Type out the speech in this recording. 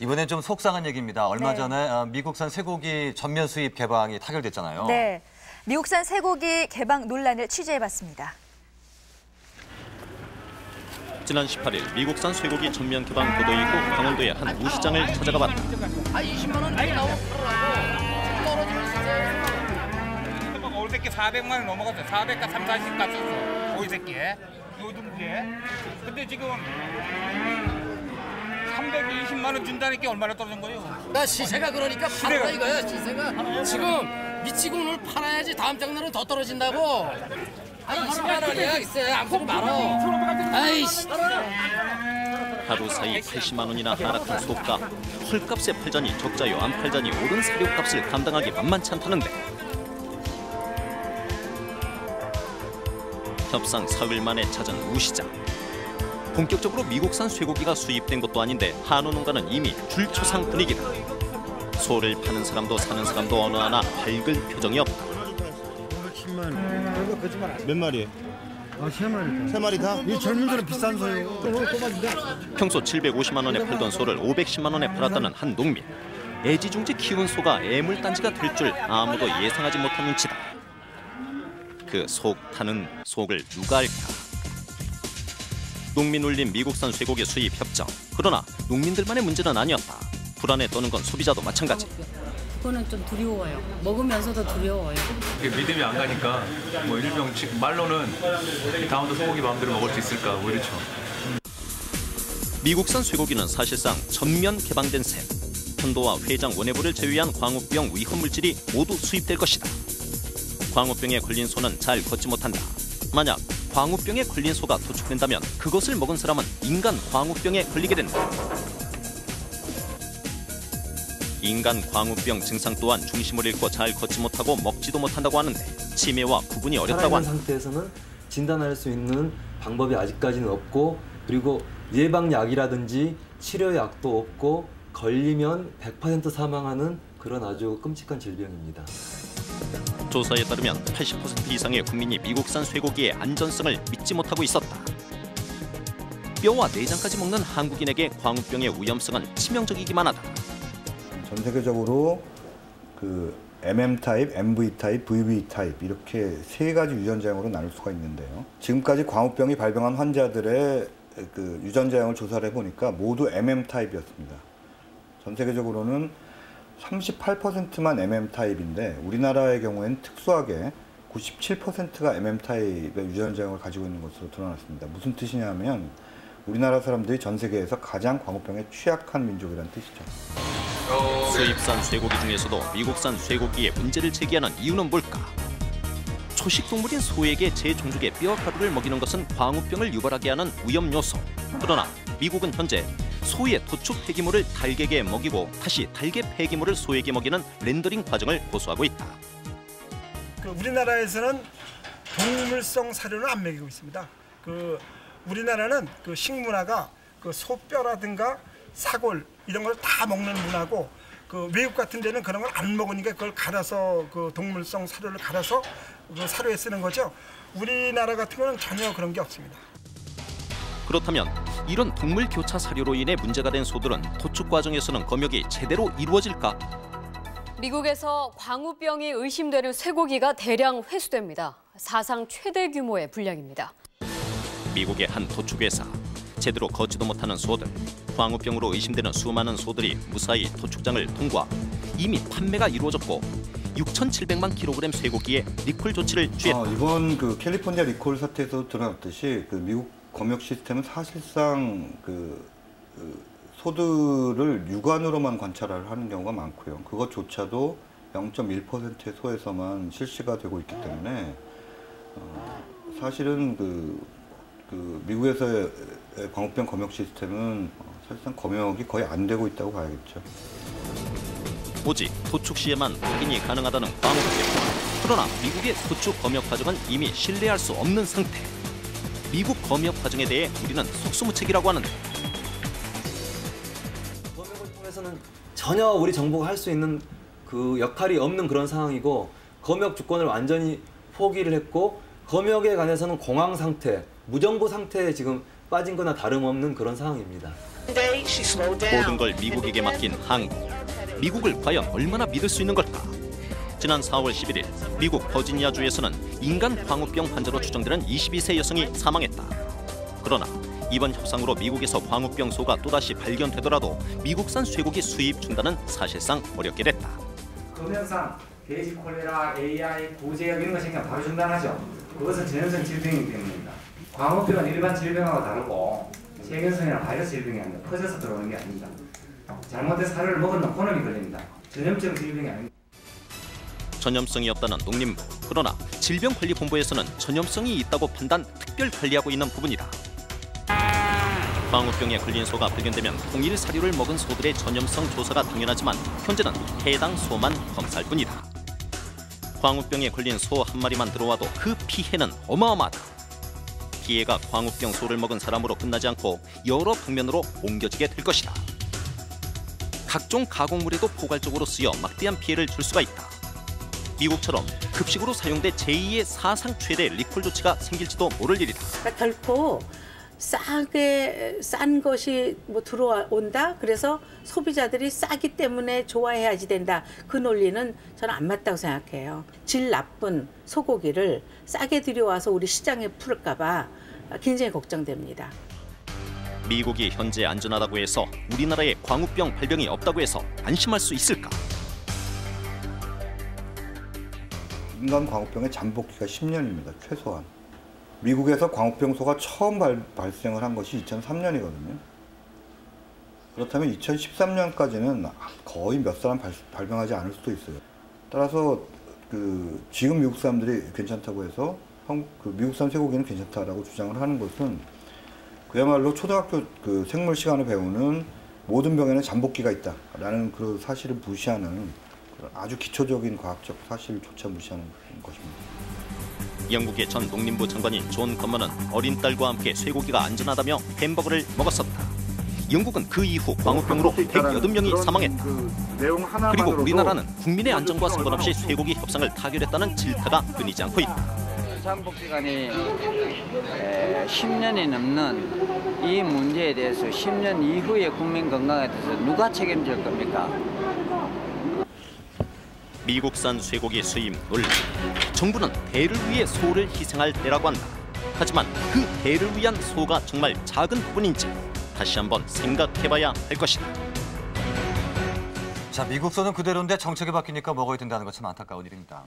이번엔 좀 속상한 얘기입니다. 얼마 네. 전에 어, 미국산 쇠고기 전면 수입 개방이 타결됐잖아요. 네. 미국산 쇠고기 개방 논란을 취재해봤습니다. 지난 18일 미국산 쇠고기 전면 개방 보도 이후 강원도의 한 우시장을 찾아가 봤다. 아 20만 원 나오고 올새끼 400만 원 넘어갔어. 400가 3, 40 갔었어. 올새끼에. 요등기에. 근데 지금 320만 원 준다는 게 얼마나 떨어진 거예요? 나 시세가 그러니까 팔아 시세가- 이거야 시세가. 지금 미치고 오늘 팔아야지 다음 장날은 더 떨어진다고. 아니 20만 원이야 글쎄 아무 소리 말어. 아이씨. 하루 사이 80만 원이나 하락한 소가 헐값에 팔자니 적자요 안 팔자니 오른 사료값을 감당하기 만만치 않다는데. 협상 사흘 만에 찾은 우시장 본격적으로 미국산 쇠고기가 수입된 것도 아닌데 한우 농가는 이미 줄초상 분위기다 소를 파는 사람도 사는 사람도 어느 하나 밝을 표정이 없다 10만 그거 거짓말 안몇 마리? 아, 세 마리. 세 마리 다? 이 젊은 들은 비싼 소요. 또 뽑아준다. 평소 750만 원에 팔던 소를 510만 원에 팔았다는 한 농민. 애지중지 키운 소가 애물단지가 될 줄 아무도 예상하지 못한 눈치다. 그 속 타는 속을 누가 알까? 농민 올린 미국산 쇠고기 수입 협정. 그러나 농민들만의 문제는 아니었다. 불안에 떠는 건 소비자도 마찬가지. 그거는 좀 두려워요. 먹으면서도 두려워요. 믿음이 안 가니까 뭐 일명 즉 말로는 다음도 소고기 마음대로 먹을 수 있을까 뭐 이렇죠. 미국산 쇠고기는 사실상 전면 개방된 셈. 편도와 회장 원해부를 제외한 광우병 위험 물질이 모두 수입될 것이다. 광우병에 걸린 소는 잘 걷지 못한다. 만약 광우병에 걸린 소가 도축된다면 그것을 먹은 사람은 인간 광우병에 걸리게 된다. 인간 광우병 증상 또한 중심을 잃고 잘 걷지 못하고 먹지도 못한다고 하는데 치매와 구분이 어렵다고 한다. 상태에서는 진단할 수 있는 방법이 아직까지는 없고 그리고 예방약이라든지 치료약도 없고 걸리면 100% 사망하는 그런 아주 끔찍한 질병입니다. 조사에 따르면 80% 이상의 국민이 미국산 쇠고기의 안전성을 믿지 못하고 있었다. 뼈와 내장까지 먹는 한국인에게 광우병의 위험성은 치명적이기만 하다. 전 세계적으로 그 MM 타입, MV 타입, VV 타입 이렇게 세 가지 유전자형으로 나눌 수가 있는데요. 지금까지 광우병이 발병한 환자들의 그 유전자형을 조사를 해보니까 모두 MM 타입이었습니다. 전 세계적으로는 38%만 MM 타입인데 우리나라의 경우에는 특수하게 97%가 MM 타입의 유전자형을 가지고 있는 것으로 드러났습니다. 무슨 뜻이냐면 우리나라 사람들이 전 세계에서 가장 광우병에 취약한 민족이라는 뜻이죠. 수입산 쇠고기 중에서도 미국산 쇠고기에 문제를 제기하는 이유는 뭘까? 초식 동물인 소에게 제종족의 뼈 가루를 먹이는 것은 광우병을 유발하게 하는 위험 요소. 그러나 미국은 현재 소의 도축 폐기물을 달걀에 먹이고 다시 달걀 폐기물을 소에게 먹이는 렌더링 과정을 고수하고 있다. 그 우리나라에서는 동물성 사료는 안 먹이고 있습니다. 그 우리나라는 그 식문화가 그 소뼈라든가 사골 이런 걸 다 먹는 문화고 그 외국 같은 데는 그런 걸 안 먹으니까 그걸 갈아서 그 동물성 사료를 갈아서 그 사료에 쓰는 거죠. 우리나라 같은 거는 전혀 그런 게 없습니다. 그렇다면 이런 동물 교차 사료로 인해 문제가 된 소들은 도축 과정에서는 검역이 제대로 이루어질까? 미국에서 광우병이 의심되는 쇠고기가 대량 회수됩니다. 사상 최대 규모의 분량입니다. 미국의 한 도축회사 제대로 걷지도 못하는 소들 광우병으로 의심되는 수많은 소들이 무사히 도축장을 통과 이미 판매가 이루어졌고 6,700만 킬로그램 쇠고기에 리콜 조치를 취했다. 어, 이번 그 캘리포니아 리콜 사태에서 드러났듯이 그 미국 검역 시스템은 사실상 그, 그 소들을 육안으로만 관찰을 하는 경우가 많고요. 그것조차도 0.1%의 소에서만 실시가 되고 있기 때문에 어, 사실은 그, 그 미국에서의 광우병 검역 시스템은 어, 사실상 검역이 거의 안 되고 있다고 봐야겠죠. 오직 도축 시에만 확인이 가능하다는 광우병. 그러나 미국의 도축 검역 과정은 이미 신뢰할 수 없는 상태. 미국 검역 과정에 대해 우리는 속수무책이라고 하는데 검역을 통해서는 전혀 우리 정부가 할 수 있는 그 역할이 없는 그런 상황이고 검역 주권을 완전히 포기를 했고 검역에 관해서는 공황 상태, 무정부 상태에 지금 빠진 거나 다름없는 그런 상황입니다. 모든 걸 미국에게 맡긴 한국. 미국을 과연 얼마나 믿을 수 있는 걸까? 지난 4월 11일 미국 버지니아주에서는 인간 광우병 환자로 추정되는 22세 여성이 사망했다. 그러나 이번 협상으로 미국에서 광우병 소가 또다시 발견되더라도 미국산 쇠고기 수입 중단은 사실상 어렵게 됐다. 금연상 돼지 콜레라, AI, 고제약 이런 거 생기면 바로 중단하죠. 그것은 전염성 질병이기 때문입니다. 광우병은 일반 질병하고 다르고 세균성이나 바이러스 질병이 아니라 퍼져서 들어오는 게 아닙니다. 잘못된 사료를 놈 놈이 걸립니다. 전염성 질병이 아닙니다. 전염성이 없다는 농림부. 그러나 질병관리본부에서는 전염성이 있다고 판단, 특별 관리하고 있는 부분이다. 광우병에 걸린 소가 발견되면 동일 사료를 먹은 소들의 전염성 조사가 당연하지만 현재는 해당 소만 검사할 뿐이다. 광우병에 걸린 소 한 마리만 들어와도 그 피해는 어마어마하다. 피해가 광우병 소를 먹은 사람으로 끝나지 않고 여러 방면으로 옮겨지게 될 것이다. 각종 가공물에도 포괄적으로 쓰여 막대한 피해를 줄 수가 있다. 미국처럼 급식으로 사용돼 제2의 사상 최대 리콜 조치가 생길지도 모를 일이다. 그러니까 결코 싸게 싼 것이 뭐 들어온다. 그래서 소비자들이 싸기 때문에 좋아해야지 된다. 그 논리는 저는 안 맞다고 생각해요. 질 나쁜 소고기를 싸게 들여와서 우리 시장에 풀을까봐 굉장히 걱정됩니다. 미국이 현재 안전하다고 해서 우리나라에 광우병 발병이 없다고 해서 안심할 수 있을까? 인간 광우병의 잠복기가 10년입니다. 최소한. 미국에서 광우병 소가 처음 발, 발생을 한 것이 2003년이거든요. 그렇다면 2013년까지는 거의 몇 사람 발, 발병하지 않을 수도 있어요. 따라서 그 지금 미국 사람들이 괜찮다고 해서 그 미국산 쇠고기는 괜찮다라고 주장을 하는 것은 그야말로 초등학교 그 생물 시간에 배우는 모든 병에는 잠복기가 있다라는 그 사실을 무시하는 아주 기초적인 과학적 사실조차 무시하는 것입니다. 영국의 전 농림부 장관인 존 건먼은 어린 딸과 함께 쇠고기가 안전하다며 햄버거를 먹었었다. 영국은 그 이후 광우병으로 108명이 사망했다. 그리고 우리나라는 국민의 안전과 상관없이 쇠고기 협상을 타결했다는 질타가 끊이지 않고 있다. 기간이 10년이 넘는 이 문제에 대해서 10년 이후의 국민 건강에 대해서 누가 책임질 겁니까? 미국산 쇠고기 수입 논란. 정부는 대를 위해 소를 희생할 때라고 한다. 하지만 그 대를 위한 소가 정말 작은 부분인지 다시 한번 생각해봐야 할 것이다. 자, 미국 소는 그대로인데 정책이 바뀌니까 먹어야 된다는 것은 안타까운 일입니다.